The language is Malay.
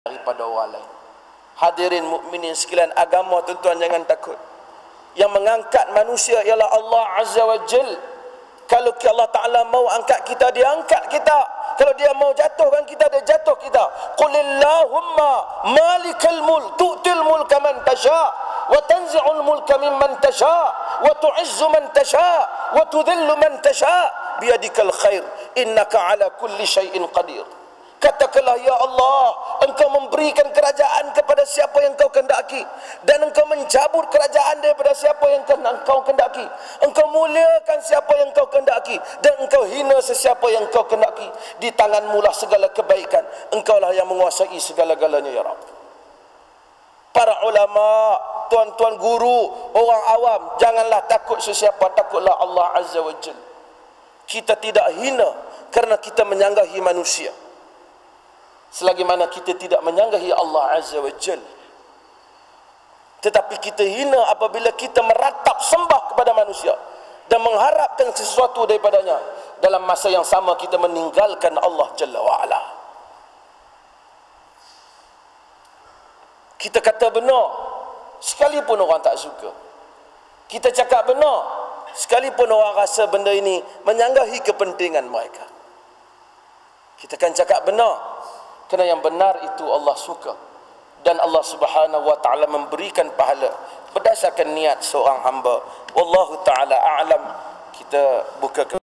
daripada orang lain. Hadirin mukminin sekalian agama tuan-tuan jangan takut. Yang mengangkat manusia ialah Allah Azza wa Jal. Kalau Allah Ta'ala mau angkat kita, dia angkat kita. Kalau dia mau jatuhkan kita, dia jatuh kita. Qulillahumma malikal mulk tu'til mulka man tasha wa tanzi'ul mulka mimman tasha wa tu'izzu man tasha wa tudhillu man tasha biyadikal khair innaka ala kulli syai'in qadir. Katakanlah ya Allah Engkau memberikan kerajaan kepada siapa yang kau kendaki Dan engkau mencabut kerajaan daripada siapa yang kau kendaki Engkau muliakan siapa yang kau kendaki Dan engkau hina sesiapa yang kau kendaki Di tangan mulah segala kebaikan. Engkaulah yang menguasai segala-galanya ya Rabb Para ulama, tuan-tuan guru, orang awam Janganlah takut sesiapa, takutlah Allah Azza wa Jal Kita tidak hina kerana kita menyanggahi manusia selagi mana kita tidak menyanggahi Allah Azza wa Jal. Tetapi kita hina apabila kita meratap sembah kepada manusia dan mengharapkan sesuatu daripadanya dalam masa yang sama kita meninggalkan Allah Jalla wa Ala. Kita kata benar sekalipun orang tak suka. Kita cakap benar sekalipun orang rasa benda ini menyanggahi kepentingan mereka. Kita kan cakap benar kerana yang benar itu Allah suka. Dan Allah Subhanahu wa taala memberikan pahala berdasarkan niat seorang hamba. Wallahu taala a'lam. Kita buka